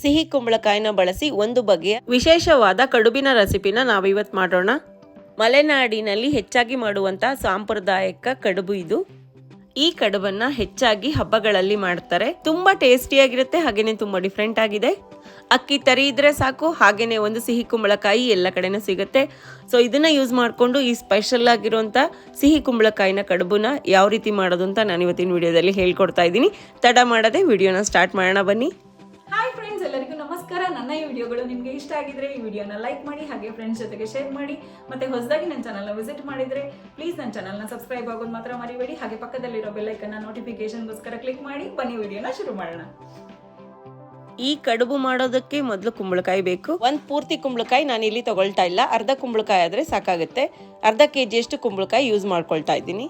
ಸಿಹಿ ಕುಂಬಳಕಾಯಿನ ಬಳಸಿ ಒಂದು ಬಗೆಯ ವಿಶೇಷವಾದ ಕಡುಬಿನ ರೆಸಿಪಿನ ನಾವಿವತ್ತು ಮಾಡೋಣ. ಮಲೆನಾಡಿನಲ್ಲಿ ಹೆಚ್ಚಾಗಿ ಮಾಡುವಂತಹ ಸಾಂಪ್ರದಾಯಿಕ ಕಡುಬು ಇದು. ಈ ಕಡುಬನ್ನ ಹೆಚ್ಚಾಗಿ ಹಬ್ಬಗಳಲ್ಲಿ ಮಾಡ್ತಾರೆ. ತುಂಬಾ ಟೇಸ್ಟಿಯಾಗಿರುತ್ತೆ, ಹಾಗೇನೆ ತುಂಬಾ ಡಿಫ್ರೆಂಟ್ ಆಗಿದೆ. ಅಕ್ಕಿ ತರಿ ಇದ್ರೆ ಸಾಕು, ಹಾಗೇನೆ ಒಂದು ಸಿಹಿ ಕುಂಬಳಕಾಯಿ ಎಲ್ಲ ಕಡೆನೂ ಸಿಗುತ್ತೆ. ಸೊ ಇದನ್ನ ಯೂಸ್ ಮಾಡಿಕೊಂಡು ಈ ಸ್ಪೆಷಲ್ ಆಗಿರುವಂತ ಸಿಹಿ ಕುಂಬಳಕಾಯಿನ ಕಡುಬುನ ಯಾವ ರೀತಿ ಮಾಡೋದು ಅಂತ ನಾನು ಇವತ್ತಿನ ವಿಡಿಯೋದಲ್ಲಿ ಹೇಳ್ಕೊಡ್ತಾ ಇದ್ದೀನಿ. ತಡ ಮಾಡದೆ ವಿಡಿಯೋನ ಸ್ಟಾರ್ಟ್ ಮಾಡೋಣ, ಬನ್ನಿ. ಫ್ರೆಂಡ್ಸ್ ಎಲ್ಲರಿಗೂ ನಮಸ್ಕಾರ. ನನ್ನ ಈ ವಿಡಿಯೋಗಳು ನಿಮಗೆ ಇಷ್ಟ ಆಗಿದ್ರೆ ಈ ವಿಡಿಯೋನ ಲೈಕ್ ಮಾಡಿ, ಹಾಗೆ ಫ್ರೆಂಡ್ಸ್ ಜೊತೆಗೆ ಶೇರ್ ಮಾಡಿ, ಮತ್ತೆ ಹೊಸದಾಗಿ ನನ್ನ ಚಾನಲ್ನ ವಿಸಿಟ್ ಮಾಡಿದ್ರೆ ಪ್ಲೀಸ್ ನನ್ನ ಚಾನಲ್ನ ಸಬ್ಸ್ಕ್ರೈಬ್ ಆಗೋದು ಮಾತ್ರ ಮರಿಬೇಡಿ. ಹಾಗೆ ಪಕ್ಕದಲ್ಲಿರೋ ಬೆಲ್ಲೈಕನ್ನ ನೋಟಿಫಿಕೇಶನ್ಗೋಸ್ಕರ ಕ್ಲಿಕ್ ಮಾಡಿ, ಬನ್ನಿ ವಿಡಿಯೋನ ಶುರು ಮಾಡೋಣ. ಈ ಕಡುಬು ಮಾಡೋದಕ್ಕೆ ಮೊದಲು ಕುಂಬಳಕಾಯಿ ಬೇಕು. ಒಂದು ಪೂರ್ತಿ ಕುಂಬಳಕಾಯಿ ನಾನು ಇಲ್ಲಿ ತಗೊಳ್ತಾ ಇಲ್ಲ. ಅರ್ಧ ಕುಂಬಳಕಾಯಿ ಆದರೆ ಸಾಕಾಗುತ್ತೆ. ಅರ್ಧ ಕೆ ಜಿಯಷ್ಟು ಕುಂಬಳಕಾಯಿ ಯೂಸ್ ಮಾಡ್ಕೊಳ್ತಾ ಇದ್ದೀನಿ.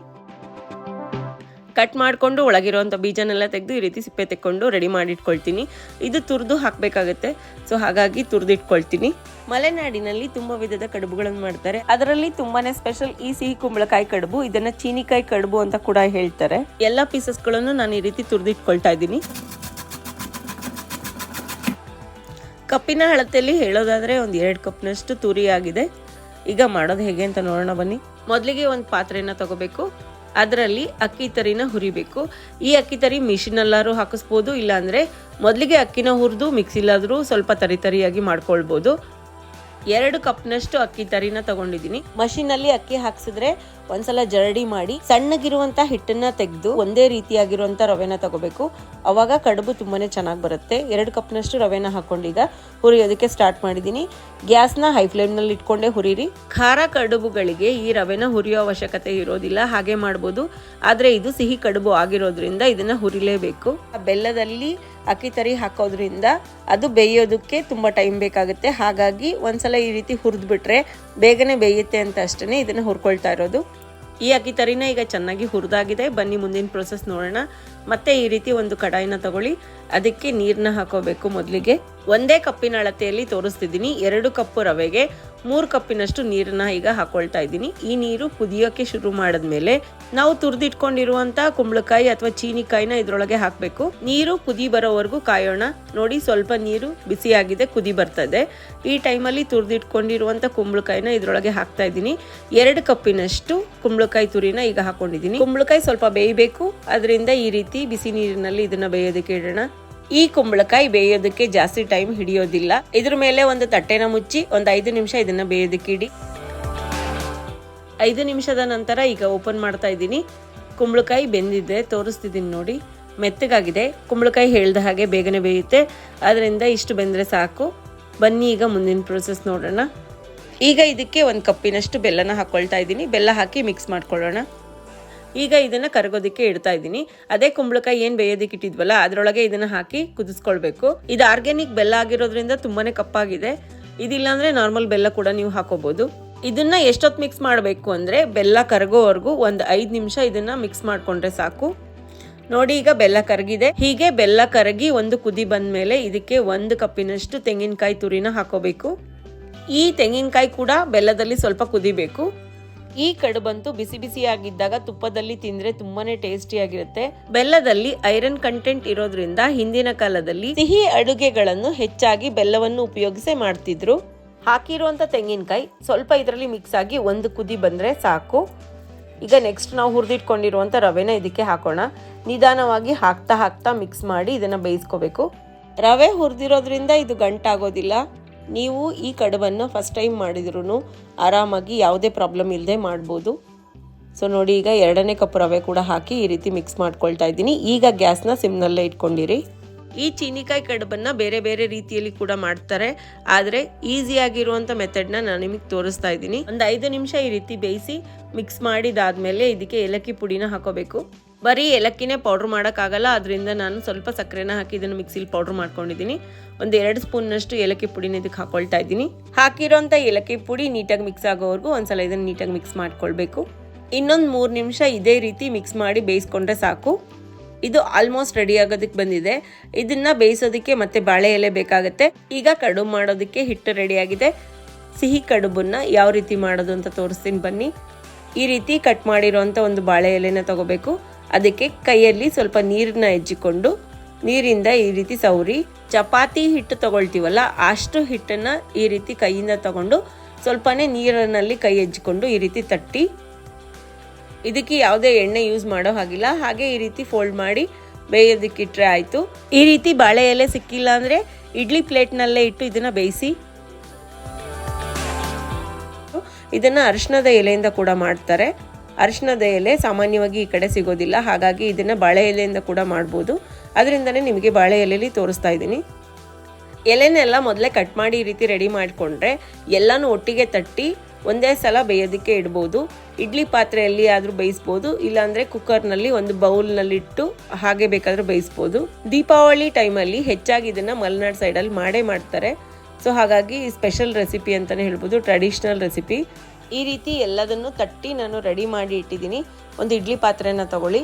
ಕಟ್ ಮಾಡಿಕೊಂಡು ಒಳಗಿರುವಂಥ ಬೀಜನೆಲ್ಲ ತೆಗೆದು ಈ ರೀತಿ ಸಿಪ್ಪೆ ತೆಕ್ಕೊಂಡು ರೆಡಿ ಮಾಡಿಟ್ಕೊಳ್ತೀನಿ. ಇದು ತುರಿದು ಹಾಕಬೇಕಾಗುತ್ತೆ. ಸೊ ಹಾಗಾಗಿ ತುರಿದಿಟ್ಕೊಳ್ತೀನಿ. ಮಲೆನಾಡಿನಲ್ಲಿ ತುಂಬ ವಿಧದ ಕಡುಬುಗಳನ್ನು ಮಾಡ್ತಾರೆ. ಅದರಲ್ಲಿ ತುಂಬಾನೇ ಸ್ಪೆಷಲ್ ಈ ಸಿಹಿ ಕುಂಬಳಕಾಯಿ ಕಡುಬು, ಇದನ್ನ ಚೀನಿಕಾಯಿ ಕಡುಬು ಅಂತ ಕೂಡ ಹೇಳ್ತಾರೆ. ಎಲ್ಲ ಪೀಸಸ್ಗಳನ್ನು ನಾನು ಈ ರೀತಿ ತುರಿದಿಟ್ಕೊಳ್ತಾ ಇದ್ದೀನಿ. ಕಪ್ಪಿನ ಅಳತೆಯಲ್ಲಿ ಹೇಳೋದಾದರೆ ಒಂದು ಎರಡು ಕಪ್ನಷ್ಟು ತುರಿ ಆಗಿದೆ. ಈಗ ಮಾಡೋದು ಹೇಗೆ ಅಂತ ನೋಡೋಣ ಬನ್ನಿ. ಮೊದಲಿಗೆ ಒಂದು ಪಾತ್ರೆಯನ್ನು ತಗೋಬೇಕು. ಅದರಲ್ಲಿ ಅಕ್ಕಿ ತರಿನ ಹುರಿಬೇಕು. ಈ ಅಕ್ಕಿ ತರಿ ಮಿಷಿನಲ್ಲಾರು ಹಾಕಿಸ್ಬೋದು, ಇಲ್ಲಾಂದ್ರೆ ಮೊದಲಿಗೆ ಅಕ್ಕಿನ ಹುರಿದು ಮಿಕ್ಸಿಲಾದ್ರೂ ಸ್ವಲ್ಪ ತರಿ ತರಿಯಾಗಿ ಮಾಡ್ಕೊಳ್ಬೋದು. ಎರಡು ಕಪ್ನಷ್ಟು ಅಕ್ಕಿ ತರಿನ ತಗೊಂಡಿದ್ದೀನಿ. ಮಷಿನಲ್ಲಿ ಅಕ್ಕಿ ಹಾಕ್ಸಿದ್ರೆ ಒಂದ್ಸಲ ಜರಡಿ ಮಾಡಿ ಸಣ್ಣಗಿರುವಂತ ಹಿಟ್ಟನ್ನ ತೆಗೆದು ಒಂದೇ ರೀತಿಯಾಗಿರುವಂತ ರವೆನ ತಗೋಬೇಕು. ಅವಾಗ ಕಡುಬು ತುಂಬಾನೇ ಚೆನ್ನಾಗಿ ಬರುತ್ತೆ. ಎರಡು ಕಪ್ನಷ್ಟು ರವೆನ ಹಾಕೊಂಡೀಗ ಹುರಿಯೋದಕ್ಕೆ ಸ್ಟಾರ್ಟ್ ಮಾಡಿದ್ದೀನಿ ಗ್ಯಾಸ್ನ ಹೈ ಫ್ಲೇಮ್ನಲ್ಲಿ ಇಟ್ಕೊಂಡೇ ಹುರಿರಿ. ಖಾರ ಕಡುಬುಗಳಿಗೆ ಈ ರವೆನ ಹುರಿಯೋ ಅವಶ್ಯಕತೆ ಇರೋದಿಲ್ಲ. ಹಾಗೆ ಮಾಡ್ಬೋದು. ಆದ್ರೆ ಇದು ಸಿಹಿ ಕಡುಬು ಆಗಿರೋದ್ರಿಂದ ಇದನ್ನ ಹುರಿಲೇಬೇಕು. ಬೆಲ್ಲದಲ್ಲಿ ಅಕ್ಕಿ ತರಿ ಹಾಕೋದ್ರಿಂದ ಅದು ಬೇಯೋದಕ್ಕೆ ತುಂಬ ಟೈಮ್ ಬೇಕಾಗುತ್ತೆ. ಹಾಗಾಗಿ ಒಂದ್ಸಲ ಈ ರೀತಿ ಹುರಿದ್ಬಿಟ್ರೆ ಬೇಗನೆ ಬೇಯುತ್ತೆ ಅಂತ ಅಷ್ಟೇ ಇದನ್ನು ಹುರ್ಕೊಳ್ತಾ ಇರೋದು. ಈ ಅಕ್ಕಿ ತರಿನ ಈಗ ಚೆನ್ನಾಗಿ ಹುರಿದಾಗಿದೆ. ಬನ್ನಿ ಮುಂದಿನ ಪ್ರೊಸೆಸ್ ನೋಡೋಣ. ಮತ್ತೆ ಈ ರೀತಿ ಒಂದು ಕಡಾಯಿನ ತಗೊಳ್ಳಿ. ಅದಕ್ಕೆ ನೀರನ್ನ ಹಾಕೋಬೇಕು ಮೊದಲಿಗೆ. ಒಂದೇ ಕಪ್ಪಿನ ಅಳತೆಯಲ್ಲಿ ತೋರಿಸ್ತಿದ್ದೀನಿ. ಎರಡು ಕಪ್ಪು ರವೆಗೆ, ಮೂರು ಕಪ್ಪಿನಷ್ಟು ನೀರನ್ನ ಈಗ ಹಾಕೊಳ್ತಾ ಇದ್ದೀನಿ. ಈ ನೀರು ಕುದಿಯೋಕೆ ಶುರು ಮಾಡಿದ್ಮೇಲೆ ನಾವು ತುರಿದಿಟ್ಕೊಂಡಿರುವಂತ ಕುಂಬಳಕಾಯಿ ಅಥವಾ ಚೀನಿಕಾಯಿನ ಇದ್ರೊಳಗೆ ಹಾಕಬೇಕು. ನೀರು ಕುದಿ ಬರೋವರೆಗೂ ಕಾಯೋಣ. ನೋಡಿ, ಸ್ವಲ್ಪ ನೀರು ಬಿಸಿಯಾಗಿದೆ, ಕುದಿ ಬರ್ತದೆ. ಈ ಟೈಮಲ್ಲಿ ತುರಿದಿಟ್ಕೊಂಡಿರುವಂತ ಕುಂಬಳಕಾಯಿನ ಇದ್ರೊಳಗೆ ಹಾಕ್ತಾ ಇದ್ದೀನಿ. ಎರಡು ಕಪ್ಪಿನಷ್ಟು ಕುಂಬಳಕಾಯಿ ತುರಿನ ಈಗ ಹಾಕೊಂಡಿದ್ದೀನಿ. ಕುಂಬಳಕಾಯಿ ಸ್ವಲ್ಪ ಬೇಯಬೇಕು. ಅದರಿಂದ ಈ ರೀತಿ ಬಿಸಿ ನೀರಿನಲ್ಲಿ ಇದನ್ನ ಬೇಯೋದಕ್ಕೆ ಇಡೋಣ. ಈ ಕುಂಬಳಕಾಯಿ ಬೇಯೋದಕ್ಕೆ ಜಾಸ್ತಿ ಟೈಮ್ ಹಿಡಿಯೋದಿಲ್ಲ. ಇದ್ರ ಮೇಲೆ ಒಂದು ತಟ್ಟೆನ ಮುಚ್ಚಿ ಒಂದು ಐದು ನಿಮಿಷ ಇದನ್ನ ಬೇಯೋದಕ್ಕೆ ಇಡಿ. ಐದು ನಿಮಿಷದ ನಂತರ ಈಗ ಓಪನ್ ಮಾಡ್ತಾ ಇದ್ದೀನಿ. ಕುಂಬಳಕಾಯಿ ಬೆಂದಿದೆ, ತೋರಿಸ್ತಿದ್ದೀನಿ ನೋಡಿ. ಮೆತ್ತಗಾಗಿದೆ. ಕುಂಬಳಕಾಯಿ ಹೇಳ್ದ ಹಾಗೆ ಬೇಗನೆ ಬೇಯುತ್ತೆ. ಅದರಿಂದ ಇಷ್ಟು ಬೆಂದರೆ ಸಾಕು. ಬನ್ನಿ ಈಗ ಮುಂದಿನ ಪ್ರೋಸೆಸ್ ನೋಡೋಣ. ಈಗ ಇದಕ್ಕೆ ಒಂದು ಕಪ್ಪಿನಷ್ಟು ಬೆಲ್ಲನ ಹಾಕ್ಕೊಳ್ತಾ ಇದ್ದೀನಿ. ಬೆಲ್ಲ ಹಾಕಿ ಮಿಕ್ಸ್ ಮಾಡ್ಕೊಳ್ಳೋಣ. ಈಗ ಇದನ್ನ ಕರಗೋದಕ್ಕೆ ಇಡ್ತಾ ಇದ್ದೀನಿ. ಅದೇ ಕುಂಬಳಕಾಯಿ ಏನು ಬೇಯೋದಕ್ಕೆ ಇಟ್ಟಿದ್ವಲ್ಲ, ಅದರೊಳಗೆ ಇದನ್ನ ಹಾಕಿ ಕುದಿಸ್ಕೊಳ್ಬೇಕು. ಇದು ಆರ್ಗ್ಯಾನಿಕ್ ಬೆಲ್ಲ ಆಗಿರೋದ್ರಿಂದ ತುಂಬಾನೇ ಕಪ್ಪಾಗಿದೆ. ಇದಿಲ್ಲ ಅಂದ್ರೆ ನಾರ್ಮಲ್ ಬೆಲ್ಲ ಕೂಡ ನೀವು ಹಾಕೋಬಹುದು ಇದನ್ನ ಎಷ್ಟೊತ್ತು ಮಿಕ್ಸ್ ಮಾಡಬೇಕು ಅಂದ್ರೆ ಬೆಲ್ಲ ಕರಗೋವರೆಗೂ ಒಂದು ಐದು ನಿಮಿಷ ಇದನ್ನ ಮಿಕ್ಸ್ ಮಾಡ್ಕೊಂಡ್ರೆ ಸಾಕು. ನೋಡಿ ಈಗ ಬೆಲ್ಲ ಕರಗಿದೆ. ಹೀಗೆ ಬೆಲ್ಲ ಕರಗಿ ಒಂದು ಕುದಿ ಬಂದ ಮೇಲೆ ಇದಕ್ಕೆ ಒಂದು ಕಪ್ಪಿನಷ್ಟು ತೆಂಗಿನಕಾಯಿ ತುರಿನ ಹಾಕೋಬೇಕು. ಈ ತೆಂಗಿನಕಾಯಿ ಕೂಡ ಬೆಲ್ಲದಲ್ಲಿ ಸ್ವಲ್ಪ ಕುದಿಬೇಕು. ಈ ಕಡುಬಂತೂ ಬಿಸಿ ಬಿಸಿಯಾಗಿದ್ದಾಗ ತುಪ್ಪದಲ್ಲಿ ತಿಂದ್ರೆ ತುಂಬಾನೇ ಟೇಸ್ಟಿಯಾಗಿರುತ್ತೆ ಬೆಲ್ಲದಲ್ಲಿ ಐರನ್ ಕಂಟೆಂಟ್ ಇರೋದ್ರಿಂದ ಹಿಂದಿನ ಕಾಲದಲ್ಲಿ ಸಿಹಿ ಅಡುಗೆಗಳನ್ನು ಹೆಚ್ಚಾಗಿ ಬೆಲ್ಲವನ್ನು ಉಪಯೋಗಿಸಿ ಮಾಡ್ತಿದ್ರು. ಹಾಕಿರುವಂತ ತೆಂಗಿನಕಾಯಿ ಸ್ವಲ್ಪ ಇದರಲ್ಲಿ ಮಿಕ್ಸ್ ಆಗಿ ಒಂದು ಕುದಿ ಬಂದ್ರೆ ಸಾಕು. ಈಗ ನೆಕ್ಸ್ಟ್ ನಾವು ಹುರಿದಿಟ್ಕೊಂಡಿರುವಂಥ ರವೆನ ಇದಕ್ಕೆ ಹಾಕೋಣ. ನಿಧಾನವಾಗಿ ಹಾಕ್ತಾ ಹಾಕ್ತಾ ಮಿಕ್ಸ್ ಮಾಡಿ ಇದನ್ನು ಬೇಯಿಸ್ಕೋಬೇಕು. ರವೆ ಹುರಿದಿರೋದ್ರಿಂದ ಇದು ಗಂಟಾಗೋದಿಲ್ಲ. ನೀವು ಈ ಕಡುಬನ್ನು ಫಸ್ಟ್ ಟೈಮ್ ಮಾಡಿದ್ರೂ ಆರಾಮಾಗಿ ಯಾವುದೇ ಪ್ರಾಬ್ಲಮ್ ಇಲ್ಲದೆ ಮಾಡ್ಬೋದು. ಸೊ ನೋಡಿ, ಈಗ ಎರಡನೇ ಕಪ್ ರವೆ ಕೂಡ ಹಾಕಿ ಈ ರೀತಿ ಮಿಕ್ಸ್ ಮಾಡ್ಕೊಳ್ತಾ ಇದ್ದೀನಿ. ಈಗ ಗ್ಯಾಸ್ನ ಸಿಮ್ನಲ್ಲೇ ಇಟ್ಕೊಂಡಿರಿ. ಈ ಚೀನಿಕಾಯಿ ಕಡುಬನ್ನು ಬೇರೆ ಬೇರೆ ರೀತಿಯಲ್ಲಿ ಕೂಡ ಮಾಡ್ತಾರೆ. ಆದರೆ ಈಸಿಯಾಗಿರುವಂಥ ಮೆಥಡ್ನ ನಾನು ನಿಮಗೆ ತೋರಿಸ್ತಾ ಇದ್ದೀನಿ. ಒಂದು ಐದು ನಿಮಿಷ ಈ ರೀತಿ ಬೇಯಿಸಿ ಮಿಕ್ಸ್ ಮಾಡಿದಾದ್ಮೇಲೆ ಇದಕ್ಕೆ ಏಲಕ್ಕಿ ಪುಡಿನ ಹಾಕೋಬೇಕು. ಬರೀ ಏಲಕ್ಕಿನೇ ಪೌಡ್ರ್ ಮಾಡೋಕ್ಕಾಗಲ್ಲ ಅದರಿಂದ ನಾನು ಸ್ವಲ್ಪ ಸಕ್ಕರೆನ ಹಾಕಿ ಇದನ್ನು ಮಿಕ್ಸಿಲಿ ಪೌಡ್ರ್ ಮಾಡ್ಕೊಂಡಿದ್ದೀನಿ. ಒಂದು ಎರಡು ಸ್ಪೂನ್ನಷ್ಟು ಏಲಕ್ಕಿ ಪುಡಿನ ಇದಕ್ಕೆ ಹಾಕೊಳ್ತಾ ಇದ್ದೀನಿ. ಹಾಕಿರೋಂಥ ಏಲಕ್ಕಿ ಪುಡಿ ನೀಟಾಗಿ ಮಿಕ್ಸ್ ಆಗೋವರೆಗೂ ಒಂದ್ಸಲ ಇದನ್ನು ನೀಟಾಗಿ ಮಿಕ್ಸ್ ಮಾಡ್ಕೊಳ್ಬೇಕು. ಇನ್ನೊಂದು ಮೂರು ನಿಮಿಷ ಇದೇ ರೀತಿ ಮಿಕ್ಸ್ ಮಾಡಿ ಬೇಯಿಸ್ಕೊಂಡ್ರೆ ಸಾಕು. ಇದು ಆಲ್ಮೋಸ್ಟ್ ರೆಡಿ ಆಗೋದಕ್ಕೆ ಬಂದಿದೆ. ಇದನ್ನು ಬೇಯಿಸೋದಕ್ಕೆ ಮತ್ತೆ ಬಾಳೆ ಎಲೆ ಬೇಕಾಗುತ್ತೆ. ಈಗ ಕಡುಬು ಮಾಡೋದಕ್ಕೆ ಹಿಟ್ಟು ರೆಡಿಯಾಗಿದೆ ಸಿಹಿ ಕಡುಬನ್ನು ಯಾವ ರೀತಿ ಮಾಡೋದು ಅಂತ ತೋರಿಸ್ತೀನಿ ಬನ್ನಿ. ಈ ರೀತಿ ಕಟ್ ಮಾಡಿರೋಂಥ ಒಂದು ಬಾಳೆ ಎಲೆನ ತಗೋಬೇಕು. ಅದಕ್ಕೆ ಕೈಯಲ್ಲಿ ಸ್ವಲ್ಪ ನೀರನ್ನ ಹೆಜ್ಜಿಕೊಂಡು ನೀರಿಂದ ಈ ರೀತಿ ಸೌರಿ, ಚಪಾತಿ ಹಿಟ್ಟು ತಗೊಳ್ತೀವಲ್ಲ, ಅಷ್ಟು ಹಿಟ್ಟನ್ನು ಈ ರೀತಿ ಕೈಯಿಂದ ತಗೊಂಡು ಸ್ವಲ್ಪನೇ ನೀರಿನಲ್ಲಿ ಕೈ ಹೆಜ್ಜಿಕೊಂಡು ಈ ರೀತಿ ತಟ್ಟಿ. ಇದಕ್ಕೆ ಯಾವುದೇ ಎಣ್ಣೆ ಯೂಸ್ ಮಾಡೋ ಹಾಗಿಲ್ಲ. ಹಾಗೆ ಈ ರೀತಿ ಫೋಲ್ಡ್ ಮಾಡಿ ಬೇಯೋದಕ್ಕಿಟ್ರೆ ಆಯಿತು. ಈ ರೀತಿ ಬಾಳೆ ಎಲೆ ಸಿಕ್ಕಿಲ್ಲ ಅಂದರೆ ಇಡ್ಲಿ ಪ್ಲೇಟ್ನಲ್ಲೇ ಇಟ್ಟು ಇದನ್ನು ಬೇಯಿಸಿ. ಇದನ್ನು ಅರಿಶಿಣದ ಎಲೆಯಿಂದ ಕೂಡ ಮಾಡ್ತಾರೆ. ಅರಿಶಿಣದ ಎಲೆ ಸಾಮಾನ್ಯವಾಗಿ ಈ ಕಡೆ ಸಿಗೋದಿಲ್ಲ. ಹಾಗಾಗಿ ಇದನ್ನು ಬಾಳೆ ಎಲೆಯಿಂದ ಕೂಡ ಮಾಡ್ಬೋದು. ಅದರಿಂದನೇ ನಿಮಗೆ ಬಾಳೆ ಎಲೆಯಲ್ಲಿ ತೋರಿಸ್ತಾ ಇದ್ದೀನಿ. ಎಲೆನೆಲ್ಲ ಮೊದಲೇ ಕಟ್ ಮಾಡಿ ಈ ರೀತಿ ರೆಡಿ ಮಾಡಿಕೊಂಡ್ರೆ ಎಲ್ಲನೂ ಒಟ್ಟಿಗೆ ತಟ್ಟಿ ಒಂದೇ ಸಲ ಬೇಯೋದಕ್ಕೆ ಇಡ್ಬೋದು. ಇಡ್ಲಿ ಪಾತ್ರೆಯಲ್ಲಿ ಆದರೂ ಬೇಯಿಸ್ಬೋದು. ಇಲ್ಲಾಂದರೆ ಕುಕ್ಕರ್ನಲ್ಲಿ ಒಂದು ಬೌಲ್ನಲ್ಲಿಟ್ಟು ಹಾಗೆ ಬೇಕಾದರೂ ಬೇಯಿಸ್ಬೋದು. ದೀಪಾವಳಿ ಟೈಮಲ್ಲಿ ಹೆಚ್ಚಾಗಿ ಇದನ್ನು ಮಲೆನಾಡು ಸೈಡಲ್ಲಿ ಮಾಡೇ ಮಾಡ್ತಾರೆ. ಸೊ ಹಾಗಾಗಿ ಸ್ಪೆಷಲ್ ರೆಸಿಪಿ ಅಂತಲೇ ಹೇಳ್ಬೋದು, ಟ್ರೆಡಿಷ್ನಲ್ ರೆಸಿಪಿ. ಈ ರೀತಿ ಎಲ್ಲದನ್ನು ತಟ್ಟಿ ನಾನು ರೆಡಿ ಮಾಡಿ ಇಟ್ಟಿದ್ದೀನಿ. ಒಂದು ಇಡ್ಲಿ ಪಾತ್ರೆನ ತಗೊಳ್ಳಿ.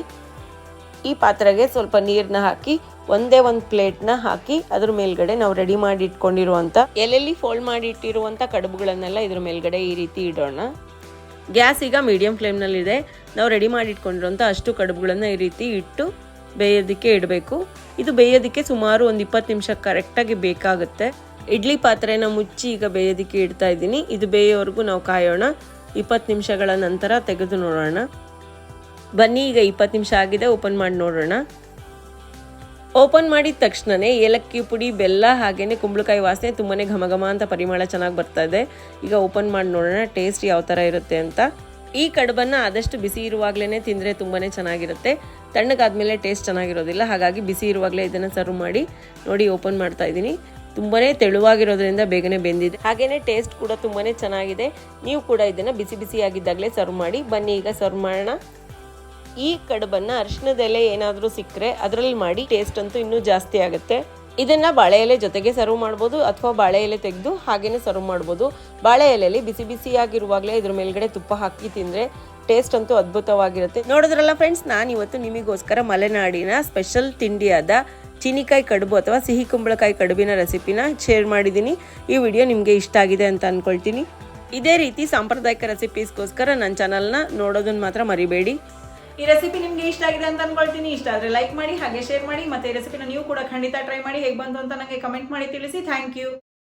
ಈ ಪಾತ್ರೆಗೆ ಸ್ವಲ್ಪ ನೀರನ್ನ ಹಾಕಿ, ಒಂದೇ ಒಂದು ಪ್ಲೇಟ್ನ ಹಾಕಿ ಅದ್ರ ಮೇಲ್ಗಡೆ ನಾವು ರೆಡಿ ಮಾಡಿ ಇಟ್ಕೊಂಡಿರುವಂಥ ಎಲ್ಲೆಲ್ಲಿ ಫೋಲ್ಡ್ ಮಾಡಿ ಇಟ್ಟಿರುವಂಥ ಕಡುಬುಗಳನ್ನೆಲ್ಲ ಇದ್ರ ಮೇಲ್ಗಡೆ ಈ ರೀತಿ ಇಡೋಣ. ಗ್ಯಾಸ್ ಈಗ ಮೀಡಿಯಂ ಫ್ಲೇಮ್ನಲ್ಲಿದೆ. ನಾವು ರೆಡಿ ಮಾಡಿ ಇಟ್ಕೊಂಡಿರುವಂಥ ಅಷ್ಟು ಕಡುಬುಗಳನ್ನು ಈ ರೀತಿ ಇಟ್ಟು ಬೇಯೋದಕ್ಕೆ ಇಡಬೇಕು. ಇದು ಬೇಯೋದಕ್ಕೆ ಸುಮಾರು ಒಂದು ಇಪ್ಪತ್ತು ನಿಮಿಷ ಕರೆಕ್ಟಾಗಿ ಬೇಕಾಗುತ್ತೆ. ಇಡ್ಲಿ ಪಾತ್ರೆನ ಮುಚ್ಚಿ ಈಗ ಬೇಯೋದಕ್ಕೆ ಇಡ್ತಾ ಇದ್ದೀನಿ. ಇದು ಬೇಯೋವರೆಗೂ ನಾವು ಕಾಯೋಣ. ಇಪ್ಪತ್ತು ನಿಮಿಷಗಳ ನಂತರ ತೆಗೆದು ನೋಡೋಣ. ಬನ್ನಿ, ಈಗ ಇಪ್ಪತ್ತು ನಿಮಿಷ ಆಗಿದೆ, ಓಪನ್ ಮಾಡಿ ನೋಡೋಣ. ಓಪನ್ ಮಾಡಿದ ತಕ್ಷಣವೇ ಏಲಕ್ಕಿ ಪುಡಿ, ಬೆಲ್ಲ ಹಾಗೇನೆ ಕುಂಬಳಕಾಯಿ ವಾಸನೆ ತುಂಬಾ ಘಮ ಘಮ ಅಂತ ಪರಿಮಳ ಚೆನ್ನಾಗಿ ಬರ್ತಾ ಇದೆ. ಈಗ ಓಪನ್ ಮಾಡಿ ನೋಡೋಣ, ಟೇಸ್ಟ್ ಯಾವ ಥರ ಇರುತ್ತೆ ಅಂತ. ಈ ಕಡುಬನ್ನು ಆದಷ್ಟು ಬಿಸಿ ಇರುವಾಗಲೇ ತಿಂದರೆ ತುಂಬಾ ಚೆನ್ನಾಗಿರುತ್ತೆ. ತಣ್ಣಗಾದ ಮೇಲೆ ಟೇಸ್ಟ್ ಚೆನ್ನಾಗಿರೋದಿಲ್ಲ, ಹಾಗಾಗಿ ಬಿಸಿ ಇರುವಾಗಲೇ ಇದನ್ನು ಸರ್ವ್ ಮಾಡಿ ನೋಡಿ ಓಪನ್ ಮಾಡ್ತಾ ಇದ್ದೀನಿ. ತುಂಬಾ ತೆಳುವಾಗಿರೋದ್ರಿಂದ ಬೇಗನೆ ಬೆಂದಿದೆ. ಹಾಗೇನೆ ಟೇಸ್ಟ್ ಕೂಡ ತುಂಬಾನೇ ಚೆನ್ನಾಗಿದೆ. ನೀವು ಕೂಡ ಇದನ್ನು ಬಿಸಿ ಬಿಸಿಯಾಗಿದ್ದಾಗಲೇ ಸರ್ವ್ ಮಾಡಿ. ಬನ್ನಿ ಈಗ ಸರ್ವ್ ಮಾಡೋಣ. ಈ ಕಡುಬನ್ನ ಅರಿಶಿಣದ ಎಲೆ ಏನಾದರೂ ಸಿಕ್ಕರೆ ಅದರಲ್ಲಿ ಮಾಡಿ ಟೇಸ್ಟ್ ಅಂತೂ ಇನ್ನೂ ಜಾಸ್ತಿ ಆಗುತ್ತೆ. ಇದನ್ನ ಬಾಳೆ ಎಲೆ ಜೊತೆಗೆ ಸರ್ವ್ ಮಾಡ್ಬೋದು ಅಥವಾ ಬಾಳೆ ಎಲೆ ತೆಗೆದು ಹಾಗೇನೆ ಸರ್ವ್ ಮಾಡ್ಬೋದು. ಬಾಳೆ ಎಲೆಯಲ್ಲಿ ಬಿಸಿ ಬಿಸಿಯಾಗಿರುವಾಗಲೇ ಇದ್ರ ಮೇಲ್ಗಡೆ ತುಪ್ಪ ಹಾಕಿ ತಿಂದರೆ ಟೇಸ್ಟ್ ಅಂತೂ ಅದ್ಭುತವಾಗಿರುತ್ತೆ. ನೋಡಿದ್ರಲ್ಲ ಫ್ರೆಂಡ್ಸ್ ನಾನು ಇವತ್ತು ನಿಮಗೋಸ್ಕರ ಮಲೆನಾಡಿನ ಸ್ಪೆಷಲ್ ತಿಂಡಿಯಾದ ಚೀನಿಕಾಯಿ ಕಡುಬು ಅಥವಾ ಸಿಹಿ ಕುಂಬಳಕಾಯಿ ಕಡುಬಿನ ರೆಸಿಪಿನ ಶೇರ್ ಮಾಡಿದ್ದೀನಿ. ಈ ವಿಡಿಯೋ ನಿಮಗೆ ಇಷ್ಟ ಆಗಿದೆ ಅಂತ ಅಂದ್ಕೊಳ್ತೀನಿ ಇದೇ ರೀತಿ ಸಾಂಪ್ರದಾಯಿಕ ರೆಸಿಪೀಸ್ಗೋಸ್ಕರ ನನ್ನ ಚಾನಲ್ನ ನೋಡೋದನ್ನ ಮಾತ್ರ ಮರಿಬೇಡಿ. ಈ ರೆಸಿಪಿ ನಿಮಗೆ ಇಷ್ಟ ಆಗಿದೆ ಅಂತ ಅಂದ್ಕೊಳ್ತೀನಿ ಇಷ್ಟ ಆದರೆ ಲೈಕ್ ಮಾಡಿ, ಹಾಗೆ ಶೇರ್ ಮಾಡಿ, ಮತ್ತೆ ಈ ರೆಸಿಪಿನ ನೀವು ಕೂಡ ಖಂಡಿತ ಟ್ರೈ ಮಾಡಿ. ಹೇಗೆ ಬಂತು ಅಂತ ನನಗೆ ಕಮೆಂಟ್ ಮಾಡಿ ತಿಳಿಸಿ. Thank you